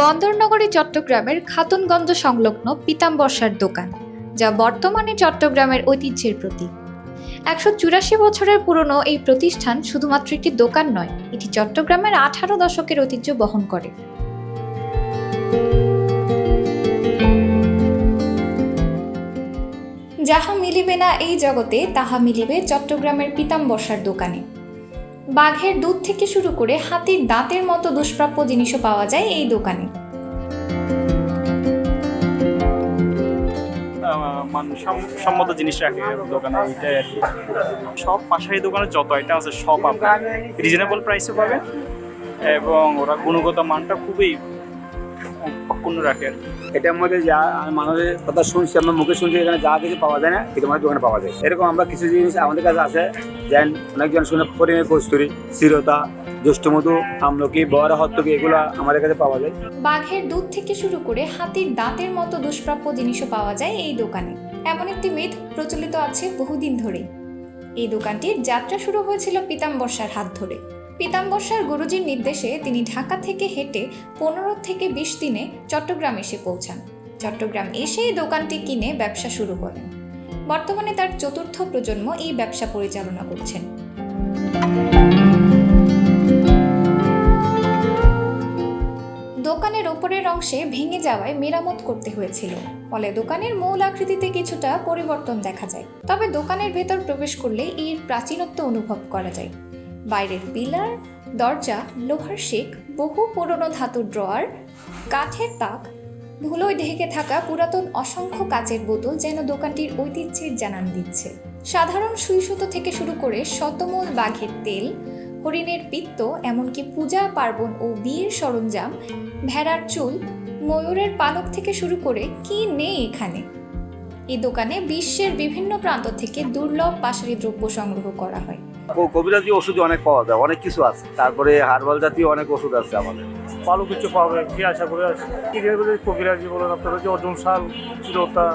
বন্দরনগরী চট্টগ্রামের খাতুনগঞ্জ সংলগ্ন পিতাম্বর্ষার দোকান, যা বর্তমানে চট্টগ্রামের ঐতিহ্যের প্রতীক। একশো চুরাশি বছরের পুরনো এই প্রতিষ্ঠান শুধুমাত্র একটি দোকান নয়, এটি চট্টগ্রামের আঠারো দশকের ঐতিহ্য বহন করে। যাহা মিলিবে না এই জগতে, তাহা মিলিবে চট্টগ্রামের পিতাম্বর্ষার দোকানে। বাঘের দুধ থেকে শুরু করে হাতির দাঁতের মতো দুষ্প্রাপ্য জিনিসও পাওয়া যায় এই দোকানে। সম্মত জিনিস রাখে দোকানে ওইটাই আর কি। সব পাশাপাশি দোকানে যত আইটেম আছে সব আপনার রিজনেবল প্রাইসে পাবেন। এবং ওরা গুণগত মানটা খুবই অক্ষুণ্ণ রাখে আর কি। এটার মধ্যে যা আমি মানুষের কথা শুনছি আমরা মুখে শুনছি এখানে যা কিছু পাওয়া যায় না এটা আমাদের দোকানে পাওয়া যায়। এরকম আমরা কিছু জিনিস আমাদের কাছে আছে যেন অনেকজন শুনে পরিণের কস্তুরি চিরতা জ্যৈষ্ঠমধু আমলকি বড় হত্তকি এগুলো আমাদের কাছে পাওয়া যায়। বাঘের দুধ থেকে শুরু করে হাতির দাঁতের মতো দুষ্প্রাপ্য জিনিসও পাওয়া যায় এই দোকানে। এমন একটি মিথ প্রচলিত আছে বহুদিন ধরে এই দোকানটির যাত্রা শুরু হয়েছিল পিতাম্বর্ষার হাত ধরে। পিতাম্বর্ষার গুরুজির নির্দেশে তিনি ঢাকা থেকে হেঁটে পনেরো থেকে বিশ দিনে চট্টগ্রাম এসে পৌঁছান। চট্টগ্রাম এসে এই দোকানটি কিনে ব্যবসা শুরু করেন। বর্তমানে তার চতুর্থ প্রজন্ম এই ব্যবসা পরিচালনা করছেন। দোকানের ওপরের অংশে ভেঙে যাওয়ায় মেরামত করতে হয়েছিল। ফলে দোকানের মূল আকৃতিতে কিছুটা পরিবর্তন দেখা যায়। তবে দোকানের ভেতর প্রবেশ করলে এর প্রাচীনত্ব অনুভব করা যায়। বাইরের পিলার, দরজা, লোহার শেক, বহু পুরনো ধাতুর ড্রয়ার, কাঠের তাক, ধুলোয় ঢেকে থাকা পুরাতন অসংখ্য কাচের বোতল যেন দোকানটির ঐতিহ্যের জানান দিচ্ছে। সাধারণ সুই সুতো থেকে শুরু করে শতমূল বাঘের তেল, হরিণের পিত্ত, এমনকি পূজা, পার্বণ ও বিয়ের সরঞ্জাম, ভেড়ার চুল, ময়ূরের পালক থেকে শুরু করে কি নেই এখানে? এই দোকানে বিশ্বের বিভিন্ন প্রান্ত থেকে দুর্লভ পাশারি দ্রব্য সংগ্রহ করা হয়। কবিরাজি ওষুধ অনেক পাওয়া যায়, অনেক কিছু আছে। তারপরে হার্বাল জাতীয় অনেক ওষুধ আছে আমাদের। ভালো কিছু পাবে কি আশা করে আসি কবিরাজি বলেন, আপনার হচ্ছে অর্জুন শাল, চিরতা,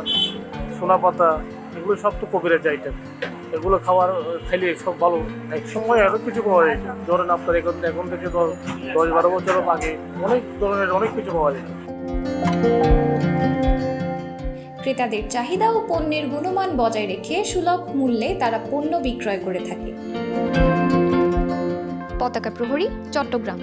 সোনা পাতা, এগুলো সব তো কবিরাজি আইটেম এগুলো খাওয়ার খাইলে সব ভালো। এক সময় আরও কিছু পাওয়া যায়। ধরেন আপনার এখন এখন থেকে দশ দশ বারো বছর আগে অনেক ধরনের, অনেক কিছু পাওয়া যায়। ক্রেতাদের চাহিদা ও পণ্যের গুণমান বজায় রেখে সুলভ মূল্যে তারা পণ্য বিক্রয় করে থাকে। পতাকা প্রহরী, চট্টগ্রাম।